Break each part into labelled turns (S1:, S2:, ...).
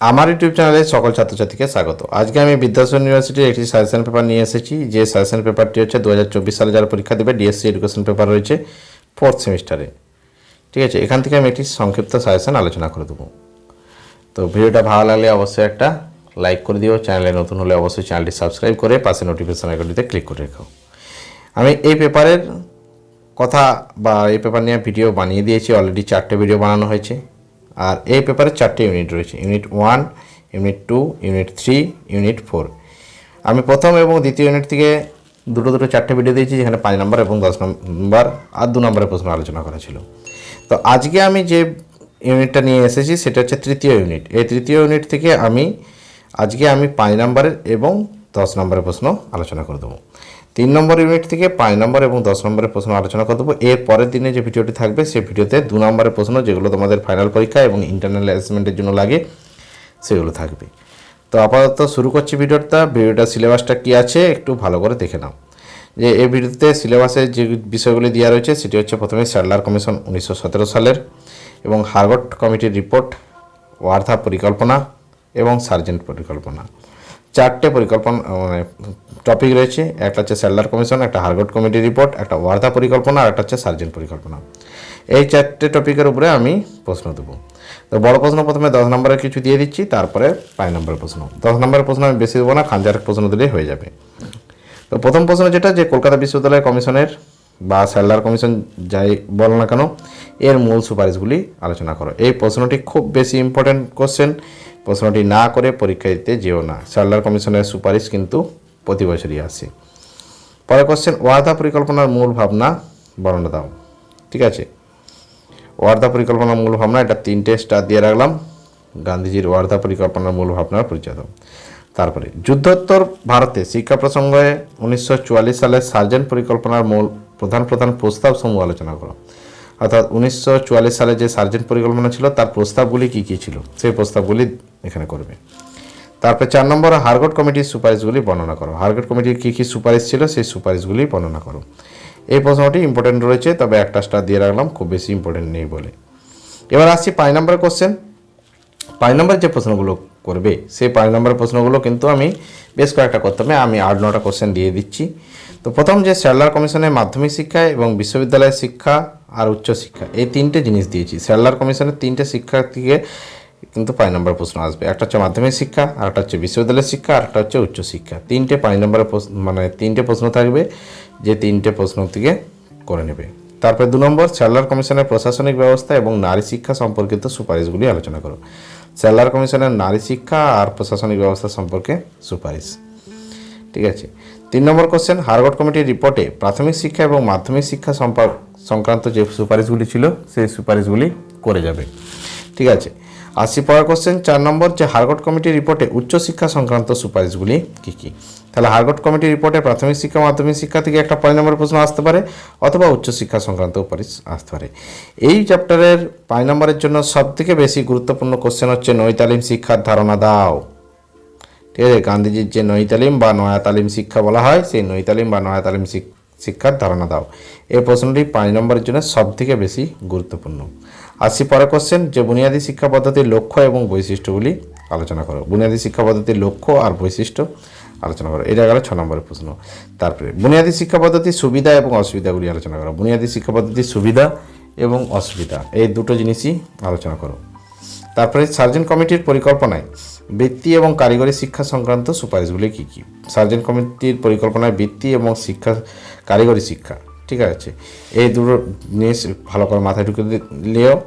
S1: আমার ইউটিউব চ্যানেলে সকল ছাত্রছাত্রীকে স্বাগত। আজকে আমি বিদ্যাসাগর ইউনিভার্সিটির একটি সাজেশন পেপার নিয়ে এসেছি। যে সাজেশন পেপারটি হচ্ছে দু হাজার চব্বিশ সালে যারা পরীক্ষা দেবে ডিএসসি এডুকেশন পেপার রয়েছে ফোর্থ সেমিস্টারে ঠিক আছে, এখান থেকে আমি একটি সংক্ষিপ্ত সাজেশন আলোচনা করে দেবো। তো ভিডিওটা ভালো লাগলে অবশ্যই একটা লাইক করে দিও। চ্যানেলে নতুন হলে অবশ্যই চ্যানেলটি সাবস্ক্রাইব করে পাশে নোটিফিকেশন আইকনটিতে ক্লিক করে রেখো। আমি এই পেপারের কথা বা এই পেপার নিয়ে ভিডিও বানিয়ে দিয়েছি। অলরেডি চারটে ভিডিও বানানো হয়েছে। আর এই পেপারে চারটে ইউনিট রয়েছে। Unit one unit two unit three unit four আমি প্রথম এবং দ্বিতীয় ইউনিট থেকে দুটো দুটো চারটে ভিডিও দিয়েছি, যেখানে পাঁচ নম্বর এবং দশ নম্বর আর দু নম্বরের প্রশ্ন আলোচনা করা ছিল। তো আজকে আমি যে ইউনিটটা নিয়ে এসেছি, সেটা হচ্ছে তৃতীয় ইউনিট এই তৃতীয় ইউনিট থেকে আমি, আজকে আমি পাঁচ নম্বরের এবং দশ নম্বরের প্রশ্ন আলোচনা করে দেবো। তিন নম্বর ইউনিট থেকে পাঁচ নম্বর এবং দশ নম্বরের প্রশ্ন আলোচনা করে দেবো। এর পরের দিনে যে ভিডিওটি থাকবে সেই ভিডিওতে দু নম্বরের প্রশ্ন, যেগুলো তোমাদের ফাইনাল পরীক্ষা এবং ইন্টারনাল অ্যাসেসমেন্টের জন্য লাগে, সেগুলো থাকবে। তো আপাতত শুরু করছি ভিডিওটা। ভিডিওটা সিলেবাসটা কী আছে, একটু ভালো করে দেখে নাও। যে এই ভিডিওতে সিলেবাসে যে বিষয়গুলি দেওয়া রয়েছে, সেটি হচ্ছে প্রথমে স্যাডলার কমিশন উনিশশো সতেরো সালের এবং হার্গট কমিটির রিপোর্ট ওয়ার্ধা পরিকল্পনা এবং সার্জেন্ট পরিকল্পনা। চারটে পরিকল্পনা মানে টপিক রয়েছে। একটা হচ্ছে স্যাডলার কমিশন একটা হার্গট কমিটির রিপোর্ট একটা ওয়ার্ধা পরিকল্পনা, আর একটা হচ্ছে সার্জেন্ট পরিকল্পনা। এই চারটে টপিকের উপরে আমি প্রশ্ন দেবো। তো বড় প্রশ্ন প্রথমে দশ নম্বরের কিছু দিয়ে দিচ্ছি, তারপরে পাঁচ নম্বরের প্রশ্ন। দশ নম্বরের প্রশ্ন আমি বেশি দেবো না খানজার প্রশ্ন দিলেই হয়ে যাবে। তো প্রথম প্রশ্ন যেটা, যে কলকাতা বিশ্ববিদ্যালয় কমিশনের বা স্যালার কমিশন যাই বল না কেন, এর মূল সুপারিশগুলি আলোচনা করো। এই প্রশ্নটি খুব বেশি ইম্পর্ট্যান্ট কোশ্চেন প্রশ্নটি না করে পরীক্ষা দিতে যেও না। স্যালার কমিশনের সুপারিশ কিন্তু প্রতি বছরই আসে। পরে কোশ্চেন ওয়ার্ধা পরিকল্পনার মূল ভাবনা বর্ণনা দাও। ঠিক আছে? ওয়ার্ধা পরিকল্পনার মূল ভাবনা, এটা তিনটে স্টার দিয়ে রাখলাম। গান্ধীজির ওয়ার্ধা পরিকল্পনার মূল ভাবনার পরিচয় দাও। তারপরে, যুদ্ধোত্তর ভারতে শিক্ষা প্রসঙ্গে উনিশশো সালের সার্জেন্ট পরিকল্পনার মূল প্রধান প্রধান প্রস্তাব সমূহ আলোচনা করো। অর্থাৎ উনিশশো চুয়াল্লিশ সালে যে সার্জেন্ট পরিকল্পনা ছিল, তার প্রস্তাবগুলি কী কী ছিল? সেই প্রস্তাবগুলি এখানে করবে। তারপরে চার নম্বর, হারগট কমিটির সুপারিশগুলি বর্ণনা করো। হারগট কমিটির কী কী সুপারিশ ছিল সেই সুপারিশগুলি বর্ণনা করো। এই প্রশ্নটি ইম্পর্টেন্ট রয়েছে, তবে একটা স্টার দিয়ে রাখলাম, খুব বেশি ইম্পর্টেন্ট নেই বলে। এবার আসছি পাঁচ নম্বরের কোশ্চেন পাঁচ নম্বর যে প্রশ্নগুলো করবে, সেই পাঁচ নম্বরের প্রশ্নগুলো কিন্তু আমি বেশ কয়েকটা করতে হবে। আমি আট নটা কোশ্চেন দিয়ে দিচ্ছি। তো প্রথম যে স্যালার কমিশনের মাধ্যমিক শিক্ষা এবং বিশ্ববিদ্যালয়ের শিক্ষা আর উচ্চ শিক্ষা এই তিনটে জিনিস দিয়েছি। স্যালার কমিশনের তিনটে শিক্ষা থেকে কিন্তু পাঁচ নম্বর প্রশ্ন আসবে। একটা হচ্ছে মাধ্যমিক শিক্ষা আর একটা হচ্ছে বিশ্ববিদ্যালয়ের শিক্ষা আর একটা হচ্ছে উচ্চ শিক্ষা। তিনটে পাঁচ প্রশ্ন মানে তিনটে প্রশ্ন থাকবে, যে তিনটে প্রশ্ন থেকে করে নেবে। তারপরে দু নম্বর, স্যালার কমিশনের প্রশাসনিক ব্যবস্থা এবং নারী শিক্ষা সম্পর্কিত সুপারিশগুলি আলোচনা করো। স্যালার কমিশনের নারী শিক্ষা আর প্রশাসনিক ব্যবস্থা সম্পর্কে সুপারিশ। ঠিক আছে? তিন নম্বর কোশ্চেন হারগট কমিটির রিপোর্টে প্রাথমিক শিক্ষা এবং মাধ্যমিক শিক্ষা সংক্রান্ত যে সুপারিশগুলি ছিল, সেই সুপারিশগুলি করে যাবে। ঠিক আছে? আসি পরের কোশ্চেন চার নম্বর যে হারগট কমিটির রিপোর্টে উচ্চশিক্ষা সংক্রান্ত সুপারিশগুলি কী কী? তাহলে হারগট কমিটির রিপোর্টে প্রাথমিক শিক্ষা, মাধ্যমিক শিক্ষা থেকে একটা পাঁচ নম্বর প্রশ্ন আসতে পারে, অথবা উচ্চশিক্ষা সংক্রান্ত সুপারিশ আসতে পারে। এই চ্যাপ্টারের পাঁচ নম্বরের জন্য সবথেকে বেশি গুরুত্বপূর্ণ কোশ্চেন হচ্ছে নৈতালিম শিক্ষার ধারণা দাও। ঠিক আছে, গান্ধীজির যে নৈতালিম বা নয়া তালিম শিক্ষা বলা হয়, সেই নৈতালিম বা নয়া তালিম শিক- শিক্ষার ধারণা দাও। এই প্রশ্নটি পাঁচ নম্বরের জন্য সব থেকে বেশি গুরুত্বপূর্ণ। আসি পরে কোশ্চেন যে বুনিয়াদী শিক্ষা পদ্ধতির লক্ষ্য এবং বৈশিষ্ট্যগুলি আলোচনা করো। বুনিয়াদী শিক্ষা পদ্ধতির লক্ষ্য আর বৈশিষ্ট্য আলোচনা করো। এটা গেল ছ নম্বরের প্রশ্ন। তারপরে, বুনিয়াদী শিক্ষা পদ্ধতির সুবিধা এবং অসুবিধাগুলি আলোচনা করো। বুনিয়াদী শিক্ষা পদ্ধতির সুবিধা এবং অসুবিধা, এই দুটো জিনিসই আলোচনা করো। তারপরে, সার্জন কমিটির পরিকল্পনায় বৃত্তি এবং কারিগরি শিক্ষা সংক্রান্ত সুপারিশগুলি কী কী? সার্জেন কমিটির পরিকল্পনায় বৃত্তি এবং শিক্ষা, কারিগরি শিক্ষা, ঠিক আছে? এই দুটো জিনিস ভালো করে মাথায় ঢুকে দিলেও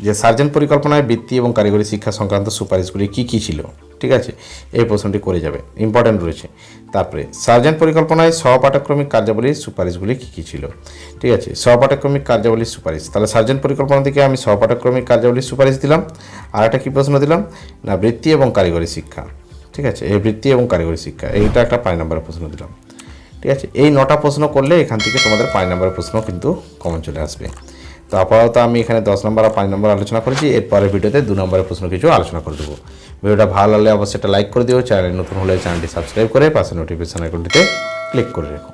S1: যে সার্জেন পরিকল্পনায় বৃত্তি এবং কারিগরি শিক্ষা সংক্রান্ত সুপারিশগুলি কী কী ছিল? ঠিক আছে? এই প্রশ্নটি করে যাবে। ইম্পর্ট্যান্ট রয়েছে। তারপরে, সার্জেন্ট পরিকল্পনায় সহপাঠক্রমিক কার্যাবলীর সুপারিশগুলি কী কী ছিল? ঠিক আছে সহপাঠক্রমিক কার্যাবলীর সুপারিশ। তাহলে সার্জেন্ট পরিকল্পনা থেকে আমি সহপাঠক্রমিক কার্যাবলীর সুপারিশ দিলাম। আর একটা কী প্রশ্ন দিলাম? না, বৃত্তি এবং কারিগরি শিক্ষা। ঠিক আছে, এই বৃত্তি এবং কারিগরি শিক্ষা, এইটা একটা পাঁচ নম্বরের প্রশ্ন দিলাম। ঠিক আছে, এই নটা প্রশ্ন করলে এখান থেকে তোমাদের পাঁচ নম্বরের প্রশ্ন কিন্তু কমন চলে আসবে। তো আপাতত আমি এখানে দশ নম্বর আর পাঁচ নম্বর আলোচনা করেছি। এরপরের ভিডিওতে দু নম্বরের প্রশ্ন কিছু আলোচনা করে দেবো। ভিডিওটা ভালো লাগলে অবশ্যই একটা লাইক করে দিও। চ্যানেল নতুন হলে চ্যানেলটি সাবস্ক্রাইব করে পাশে নোটিফিকেশন আইকনটিতে ক্লিক করে রেখো।